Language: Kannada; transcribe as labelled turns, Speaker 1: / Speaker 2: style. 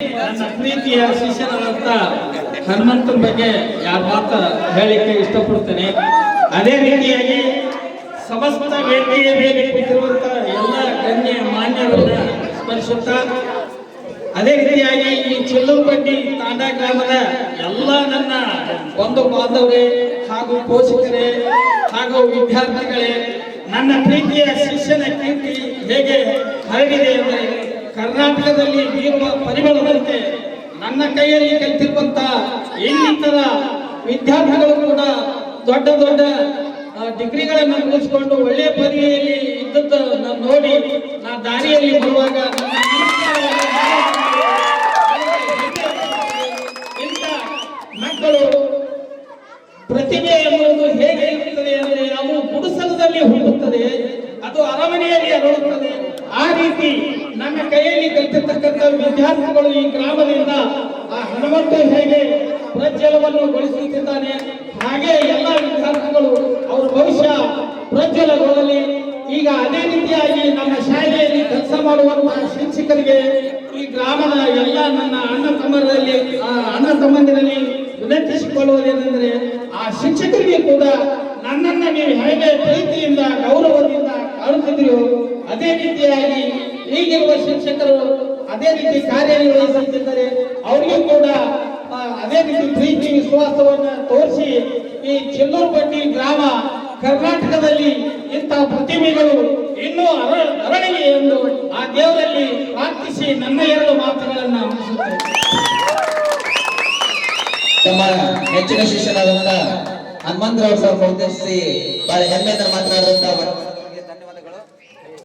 Speaker 1: ನನ್ನ ಪ್ರೀತಿಯ ಶಿಷ್ಯನಾದಂತ ಹನುಮಂತನ ಬಗ್ಗೆ ಯಾರ ಮಾತ ಹೇಳಿಕ್ಕೆ ಇಷ್ಟಪಡ್ತೇನೆ. ಅದೇ ರೀತಿಯಾಗಿ ಸಮಸ್ತ ವೇದಿಕೆಯ ಮೇಲೆ ಕೂತಿರುವಂತ ಎಲ್ಲ ಗಣ್ಯ ಮಾನ್ಯರನ್ನ ಸ್ಮರಿಸುತ್ತಾ ಅದೇ ರೀತಿಯಾಗಿ ಈ ಚಿಲ್ಲುಪಟ್ಟಿ ತಾಂಡಾ ಗ್ರಾಮದ ಎಲ್ಲ ನನ್ನ ಬಂಧು ಬಾಂಧವರೇ ಹಾಗೂ ಪೋಷಕರೇ ಹಾಗೂ ವಿದ್ಯಾರ್ಥಿಗಳೇ, ನನ್ನ ಪ್ರೀತಿಯ ಶಿಷ್ಯನ ಕೀರ್ತಿ ಹೇಗೆ ಹರಡಿದೆ ಕರ್ನಾಟಕದಲ್ಲಿ ಬೀರುವ ಪರಿಮಳದಂತೆ ನನ್ನ ಕೈಯಲ್ಲಿ ಕಲಿತಿರುವಂತ ಇನ್ನಿತರ ವಿದ್ಯಾರ್ಥಿಗಳು ಕೂಡ ದೊಡ್ಡ ದೊಡ್ಡ ಡಿಗ್ರಿಗಳನ್ನು ಮುಗಿಸ್ಕೊಂಡು ಒಳ್ಳೆಯ ಪದವಿಯಲ್ಲಿ ಇದ್ದದ್ದು ನಾನು ನೋಡಿ ನಾ ದಾರಿಯಲ್ಲಿ ಬರುವಾಗ ನನ್ನ ಇಂಥ ಮಕ್ಕಳು ಪ್ರತಿಭೆ ಎನ್ನುವುದು ಹೇಗೆ ಇರುತ್ತದೆ ಅಂದರೆ ಅದು ಗುಡಿಸಲದಲ್ಲಿ ಹುಟ್ಟುತ್ತದೆ ಅದು ಅರಮನೆಯಲ್ಲಿ ಅರಳುತ್ತದೆ ಆ ರೀತಿ ನಮ್ಮ ಕೈಯಲ್ಲಿ ಕಲಿತಿರ್ತಕ್ಕಂಥ ವಿದ್ಯಾರ್ಥಿಗಳು ಈ ಗ್ರಾಮದಿಂದ ಆ ಹಣವಂತ ಹೇಗೆ ಪ್ರಜ್ವಲವನ್ನು ಗೊಳಿಸುತ್ತಿದ್ದಾನೆ, ಹಾಗೆ ಎಲ್ಲ ವಿದ್ಯಾರ್ಥಿಗಳು ಅವರ ಭವಿಷ್ಯ ಪ್ರಜ್ವಲಗೊಳ್ಳಲಿ. ಈಗ ಅದೇ ರೀತಿಯಾಗಿ ನಮ್ಮ ಶಾಲೆಯಲ್ಲಿ ಕೆಲಸ ಮಾಡುವಂತಹ ಶಿಕ್ಷಕರಿಗೆ ಈ ಗ್ರಾಮದ ಎಲ್ಲ ನನ್ನ ಅಣ್ಣ ತಮ್ಮರಲ್ಲಿ ಅಣ್ಣ ತಮ್ಮಂದಿರಲ್ಲಿ ವಿನಂತಿಸಿಕೊಳ್ಳುವುದೇನೆಂದರೆ ಆ ಶಿಕ್ಷಕರಿಗೆ ಕೂಡ ನನ್ನನ್ನ ನೀವು ಹೇಗೆ ಪ್ರೀತಿಯಿಂದ, ಗೌರವದಿಂದ ಕಾಣುತ್ತಿದ್ದೀರೋ, ಅದೇ ರೀತಿಯಾಗಿ ಈಗಿರುವ ಶಿಕ್ಷಕರು ಅದೇ ರೀತಿ ಕಾರ್ಯನಿರ್ವಹಿಸುತ್ತಿದ್ದಾರೆ ಅವರಿಗೂ ಕೂಡ ಅದೇ ರೀತಿ ಪ್ರೀತಿ, ವಿಶ್ವಾಸವನ್ನ ತೋರಿಸಿ ಈ ಚೆಲ್ಲೂರುಪಟ್ಟಿ ಗ್ರಾಮ ಕರ್ನಾಟಕದಲ್ಲಿ ಇಂತಹ ಪ್ರತಿಮೆಗಳು ಇನ್ನೂ ಅರ, ಅರಳಿವೆ ಎಂದು ಆ ದೇವರಲ್ಲಿ ಪ್ರಾರ್ಥಿಸಿ ನನ್ನ ಎರಡು ಮಾತುಗಳನ್ನ
Speaker 2: ತಮ್ಮ ನೆಚ್ಚಿನ ಶಿಷ್ಯನಾದಂತ ಹನುಮಂತರಾವ್ ಸರ್ ಉದ್ದೇಶಿಸಿ ಬಹಳ ಹೆಮ್ಮೆಯಿಂದ ಮಾತನಾಡಿದಂತ